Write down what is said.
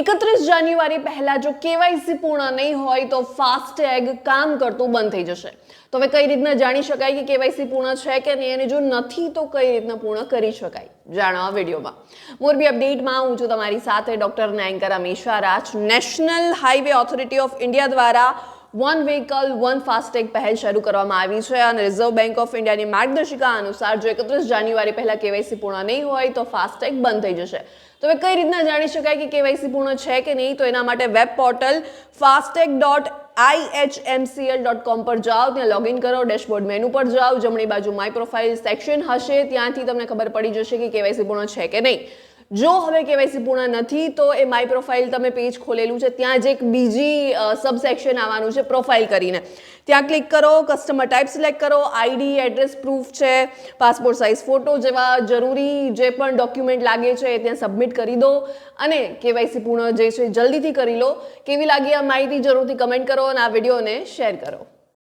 એકત્રીસ જાન્યુઆરી પહેલા જો કેવાયસી પૂર્ણ નહીં હોય તો ફાસ્ટેગ કામ કરતું બંધ થઈ જશે. તો હવે કઈ રીતના જાણી શકાય કે કેવાયસી પૂર્ણ છે કે નહીં અને જો નથી તો કઈ રીતના પૂર્ણ કરી શકાય? જાણો આ વિડીયોમાં. મોરબી અપડેટમાં હું છું તમારી સાથે doctor Nayankar Amisha Raj, national highway authority of India દ્વારા વન વ્હીકલ વન ફાસ્ટેગ પહેલ શરૂ કરવામાં આવી છે અને રિઝર્વ બેંક ઓફ ઇન્ડિયાની માર્ગદર્શિકા અનુસાર જો એકત્રીસ જાન્યુઆરી પહેલાં કેવાયસી પૂર્ણ નહીં હોય તો ફાસ્ટેગ બંધ થઈ જશે. તો હવે કઈ રીતના જાણી શકાય કે કેવાયસી પૂર્ણ છે કે નહીં? તો એના માટે web portal FASTag dot IHMCL dot com પર જાઓ, ત્યાં લોગિન કરો ડેશબોર્ડ મેનુ પર જાઓ, જમણી બાજુ માય પ્રોફાઇલ સેક્શન હશે, ત્યાંથી તમને ખબર પડી જશે કે કેવાયસી પૂર્ણ છે કે નહીં. જો હવે કેવાયસી પૂર્ણ નથી, તો એ માય પ્રોફાઇલ તમે પેજ ખોલેલું છે. ત્યાં જ એક બીજી સબસેક્શન આવવાનું છે પ્રોફાઇલ કરીને. ત્યાં ક્લિક કરો કસ્ટમર ટાઈપ સિલેક્ટ કરો આઈડી એડ્રેસ પ્રૂફ છે પાસપોર્ટ સાઇઝ ફોટો જેવા જરૂરી જે પણ ડોક્યુમેન્ટ લાગે છે એ ત્યાં સબમિટ કરી દો. અને કેવાયસી પૂર્ણ જે છે જલ્દીથી કરી લો. કેવી લાગી આ માહિતી જરૂરથી કમેન્ટ કરો અને આ વિડીયોને શેર કરો.